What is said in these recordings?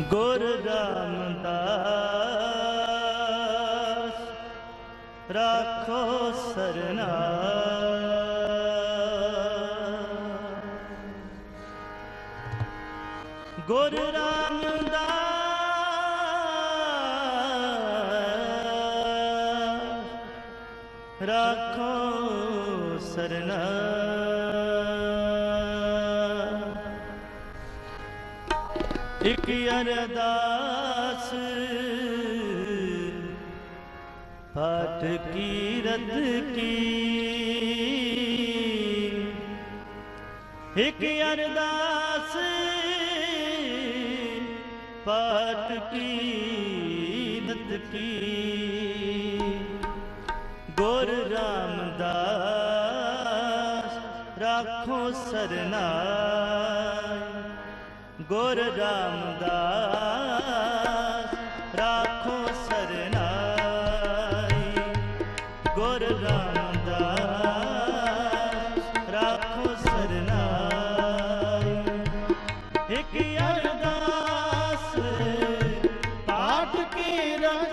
ਗੁਰ ਰਾਮਦਾਸ ਰੱਖੋ ਸਰਨਾ। ਗੁਰ ਰਾਮਦਾਸ ਰੱਖੋ ਸਰਨਾ। ਇੱਕ ਅਰਦਾਸ। ਪਾਠ ਕੀਰਤ ਕੀ। ਇਕ ਅਰਦਾਸ। ਪਾਠ ਕੀਰਤ ਕੀ। ਗੁਰ ਰਾਮਦਾਸ ਰਾਖੋ ਸਰਨਾ। ਗੁਰ ਰਾਮਦਾਸ ਰਾਖੋ ਸਰਨਾਈ। ਗੁਰ ਰਾਮਦਾਸ ਰਾਖੋ ਸਰਨਾਈ। ਇੱਕ ਅਰਦਾਸ ਪਾਠ ਕੀ ਰਤ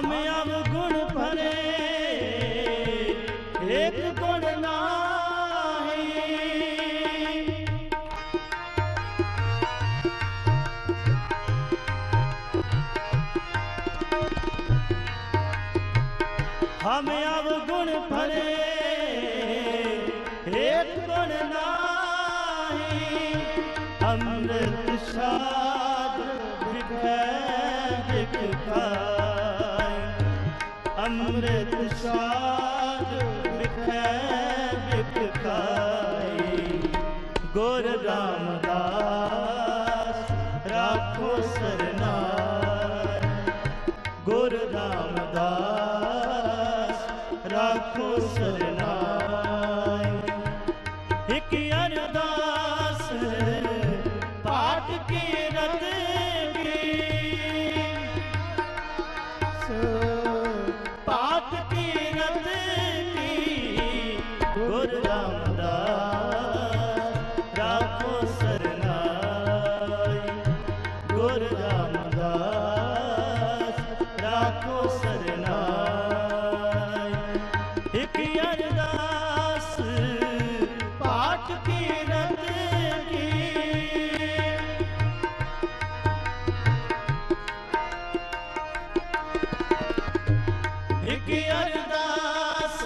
ਹਮ ਅਵਗੁਣ ਭਰੇ ਏਕ ਗੁਣ ਨਾਹੀ। ਹਮ ਅਵਗੁਣ ਭਰੇ ਏਕ ਗੁਣ ਨਾਹੀ। ਅੰਮ੍ਰਿਤ ਸਾਹ ਅੰਮ੍ਰਿਤ ਸਾਧ ਵਿਖੈ ਖਾਈ। ਗੁਰ ਰਾਮਦਾਸ ਰਾਖੋ ਸਰਨਾਈ ਗੁਰ ਰਾਮਦਾਸ ਰਾਖੋ ਸਰਨਾਈ ਰਾਮਦਾਸ ਰਾਖੋ ਸਰਨਾਈ। ਇਕ ਅਰਦਾਸ ਪਾਠ ਕੀਰਤ ਕੀ। ਇਕ ਅਰਦਾਸ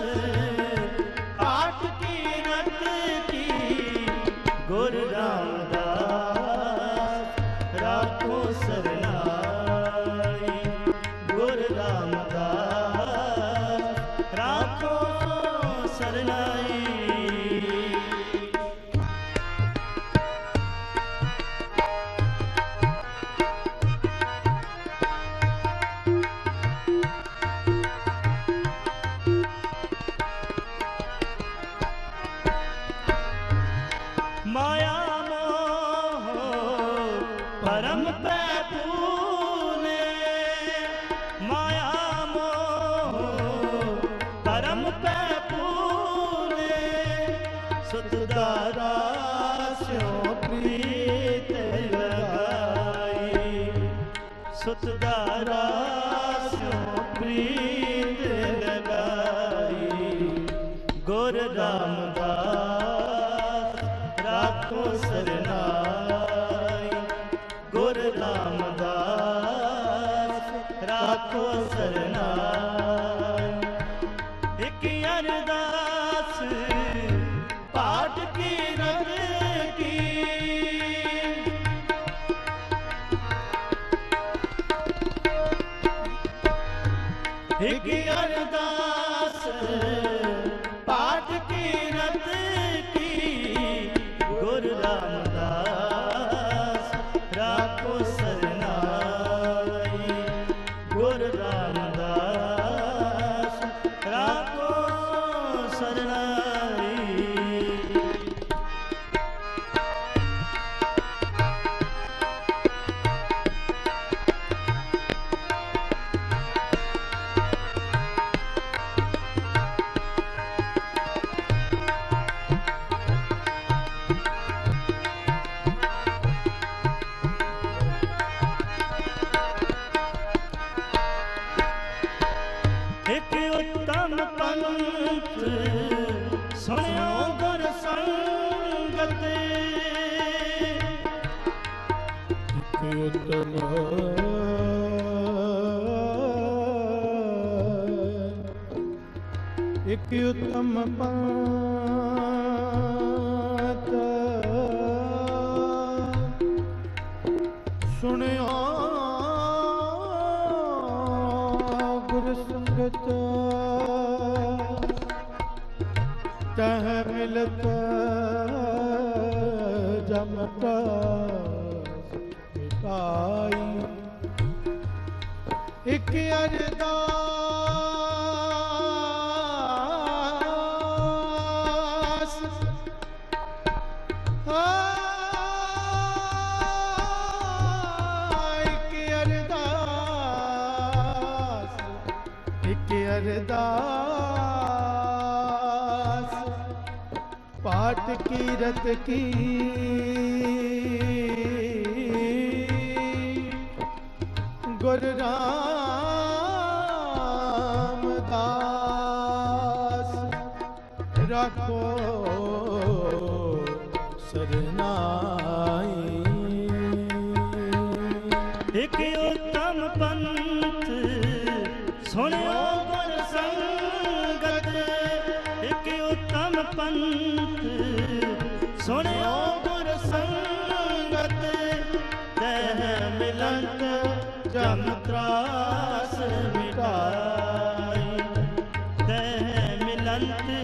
ਗੁਰ ਰਾਮਦਾਸ ਰਾਖੋ ਸਰਨਾਈ। ਗੁਰ ਰਾਮਦਾਸ ਰਾਖੋ ਸਰਨਾਈ। ਇਕ ਅਰਦਾਸ ਪਾਠ ਕੀ ਰਤ ਰਾਖੋ ਇੱਕ ਉਤਮ ਪੰਤ। ਸੁਣਿਓ ਗੁਰ ਸੰਗਤ ਤਹ ਮਿਲਤ ਜਮਤਾ ਮਿਟਾਈ ਇੱਕ ਅਰਦਾਸ ਪਾਠ ਕੀਰਤ ਕੀ? ਗੁਰ ਰਾਮਦਾਸ ਰੱਖੋ ਸਰਨਾਈ। ਇੱਕ ਉੱਤਮ ਪੰਥ ਸੁਣਿਓ। ਸੁਣਿਓ ਗੁਰ ਸੰਗਤ ਤਹ ਮਿਲੰਤ ਜਮ ਤਰਾਸ ਮਿਟਾਈ। ਤਹ ਮਿਲੰਤ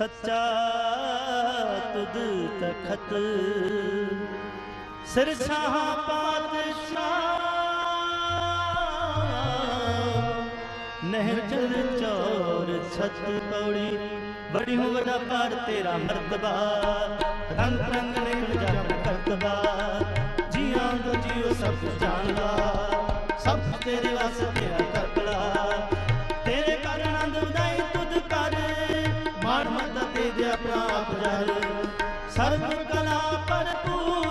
ਸੱਚਾ ਤੁਧ ਤਖਤ। ਸਿਰ ਸ਼ਾਹ ਪਾਤਸ਼ਾਹ। ਨਹਿਰ ਜਲ ਚੌਰ ਛਤ ਪੌੜੀ। ਬੜੀ ਹੋ ਵੱਡਾ ਪਾਰ ਤੇਰਾ ਮਰਤਬਾ। ਰੰਗ ਰੰਗ ਨੇ ਜਾਣ ਕਰਤਬਾ। ਜੀਆਂ ਤੋਂ ਜੀਓ ਸਭ ਕੁਛ ਜਾਣਦਾ। ਸਭ ਤੇਰੇ ਵਾਸਤੇ ਤੇਰਾ ਕਰਪਲਾ ਤੇਰੇ ਕਰ ਆਨੰਦ ਉਦਾਈ ਤੁਧ ਨਾਪ ਜਰ ਸਰਬ ਕਲਾ ਭਰਪੂਰ